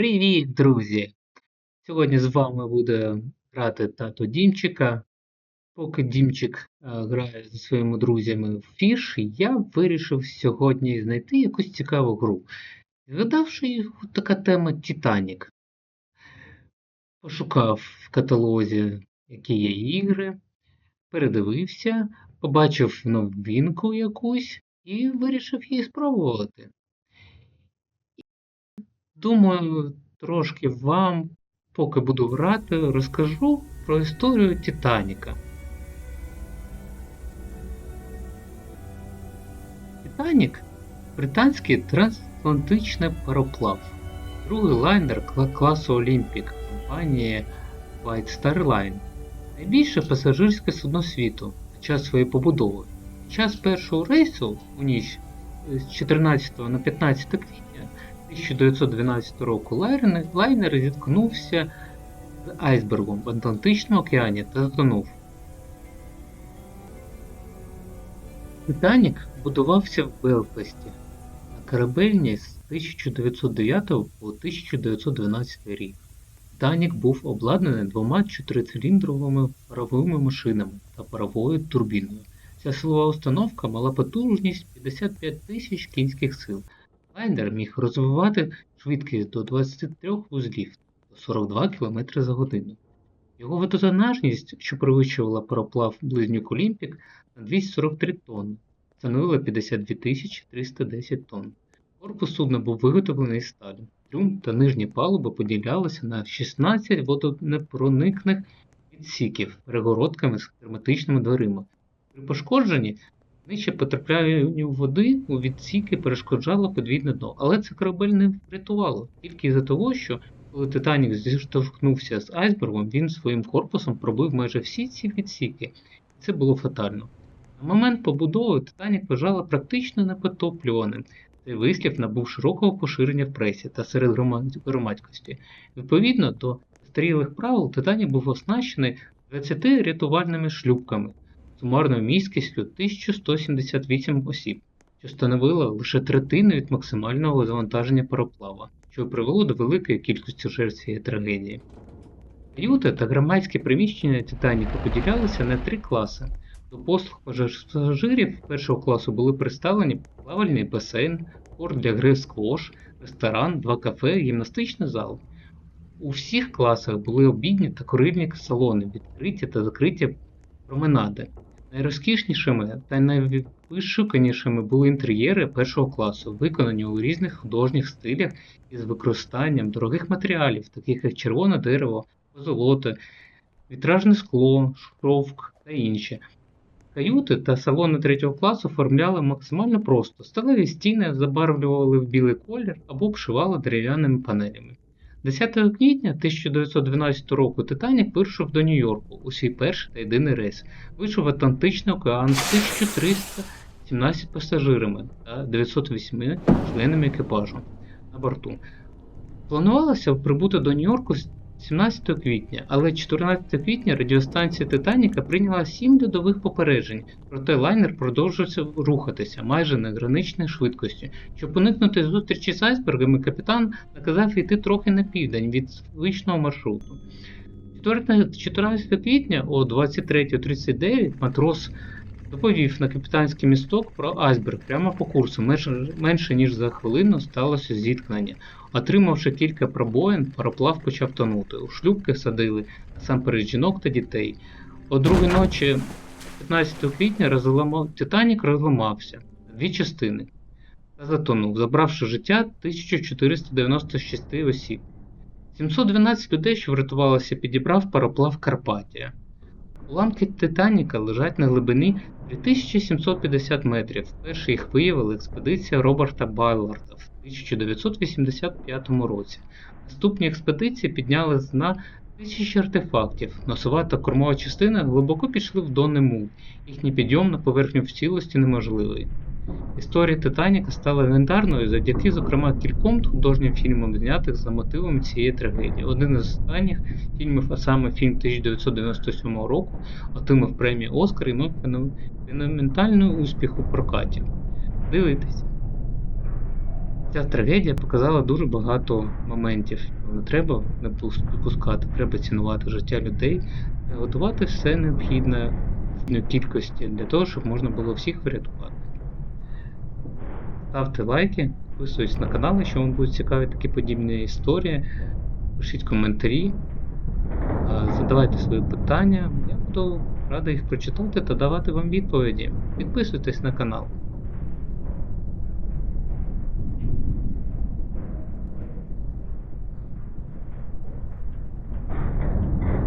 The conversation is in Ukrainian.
Привіт, друзі! Сьогодні з вами буде грати тато Дімчика. Поки Дімчик е, грає зі своїми друзями в фіш, я вирішив сьогодні знайти якусь цікаву гру. Згадавши така тема Титанік. Пошукав в каталозі, які є ігри, передивився, побачив новинку якусь і вирішив її спробувати. Думаю, трошки вам, поки буду грати, розкажу про історію Титаніка. Титанік британський трансатлантичний пароплав, другий лайнер класу Олімпік компанії White Star Line, найбільше пасажирське судно світу під час своєї побудови. Під час першого рейсу у ніч з 14 на 15 квітня 1912 року лайнер, лайнер зіткнувся з айсбергом в Атлантичному океані та затонув. Титанік будувався в Белфасті на корабельні з 1909 по 1912 рік. Титанік був обладнаний двома чотирициліндровими паровими машинами та паровою турбіною. Ця силова установка мала потужність 55 тисяч кінських сил. Лайнер міг розвивати швидкість до 23 вузлів до 42 км за годину. Його водотонажність, що перевищувала пароплав близнюк Олімпік на 243 тонни, становила 52 310 тонн. Корпус судна був виготовлений з сталі. Трюм та нижні палуби поділялися на 16 водонепроникних відсіків перегородками з герметичними дверима. При пошкодженні Нижче потрапляння води у відсіки перешкоджало подвійне дно, але це корабель не врятувало, тільки із-за того, що коли Титанік зіштовхнувся з айсбергом, він своїм корпусом пробив майже всі ці відсіки, і це було фатально. На момент побудови Титанік вважали практично непотоплюваним. Цей вислів набув широкого поширення в пресі та серед громадськості. Відповідно до старілих правил, Титанік був оснащений 20 рятувальними шлюпками сумарною міськістю 1178 осіб, що становило лише третину від максимального завантаження пароплава, що привело до великої кількості жертв цієї трагедії. Каюти та громадські приміщення Титаніка поділялися на три класи. До послуг пасажирів першого класу були представлені плавальний басейн, корт для гри сквош, ресторан, два кафе, гімнастичний зал. У всіх класах були обідні та курильні салони, відкриті та закриті променади. Найрозкішнішими та найвишуканішими були інтер'єри першого класу, виконані у різних художніх стилях із використанням дорогих матеріалів, таких як червоне дерево, позолота, вітражне скло, шовк та інші. Каюти та салони третього класу оформляли максимально просто. Сталеві стіни забарвлювали в білий колір або обшивали дерев'яними панелями. 10 квітня 1912 року Титанік вирушив до Нью-Йорку у свій перший та єдиний рейс. Вийшов в Атлантичний океан з 1317 пасажирами та 908 членами екіпажу на борту. Планувалося прибути до Нью-Йорку 17 квітня, але 14 квітня радіостанція Титаніка прийняла 7 льодових попереджень, проте лайнер продовжувався рухатися майже на граничній швидкості. Щоб уникнути зустрічі з айсбергами, капітан наказав йти трохи на південь від звичного маршруту. 14 квітня о 23.39 матрос доповів на капітанський місток про айсберг прямо по курсу. Менше, ніж за хвилину сталося зіткнення. Отримавши кілька пробоїн, пароплав почав тонути. У шлюбки садили насамперед жінок та дітей. О другій ночі 15 квітня розламав... Титанік розламався дві частини та затонув, забравши життя 1496 осіб. 712 людей, що врятувалося, підібрав пароплав Карпатія. Уламки Титаніка лежать на глибині 3750 метрів. Вперше їх виявила експедиція Роберта Байларда в 1985 році. Наступні експедиції підняли з тисячі артефактів. Носова та кормова частина глибоко пішли в Донний мул. Їхній підйом на поверхню в цілості неможливий. Історія Титаніка стала легендарною завдяки, зокрема, кільком художнім фільмам, знятих за мотивами цієї трагедії. Один із останніх фільмів, а саме фільм 1997 року, отримав премію Оскар і мав феноменальний успіх у прокаті. Дивитися. Ця трагедія показала дуже багато моментів, що не треба не пус- допускати, треба цінувати життя людей, готувати все необхідне в кількості для того, щоб можна було всіх врятувати. Ставте лайки, підписуйтесь на канал, якщо вам будуть цікаві такі подібні історії. Пишіть коментарі, задавайте свої питання. Я буду радий їх прочитати та давати вам відповіді. Підписуйтесь на канал.